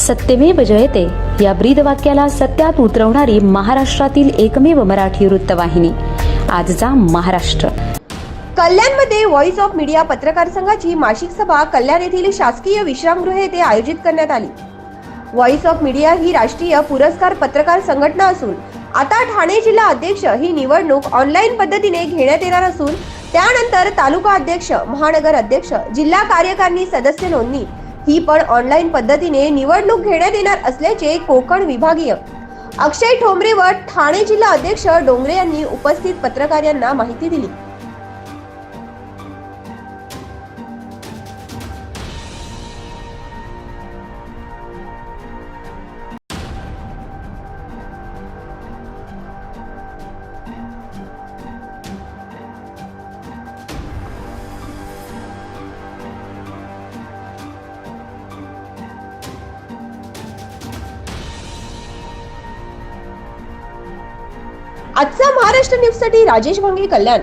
सत्यमेव जयते. या ब्रीद वाक्याला सत्यात उतरवणारी महाराष्ट्रातील एकमेव मराठी वृत्तवाहिनी. आजचा महाराष्ट्र. कल्याणमध्ये व्हॉइस ऑफ मीडिया पत्रकार संघाची मासिक सभा कल्याण येथील शासकीय विश्रामगृह येथे आयोजित करण्यात आली. व्हॉइस ऑफ मीडिया ही राष्ट्रीय पुरस्कार पत्रकार संघटना असून आता ठाणे जिल्हा अध्यक्ष ही निवडणूक ऑनलाईन पद्धतीने घेण्यात येणार असून त्यानंतर तालुका अध्यक्ष महानगर अध्यक्ष जिल्हा कार्यकारिणी सदस्य नोंदणी ही पण ऑनलाईन पद्धतीने निवडणूक घेण्यात येणार असल्याचे कोकण विभागीय. अक्षय ठोंबरे व ठाणे जिल्हा अध्यक्ष डोंगरे यांनी उपस्थित पत्रकार यांना माहिती दिली. आजचा महाराष्ट्र न्यूजसाठी राजेश भांगे कल्याण.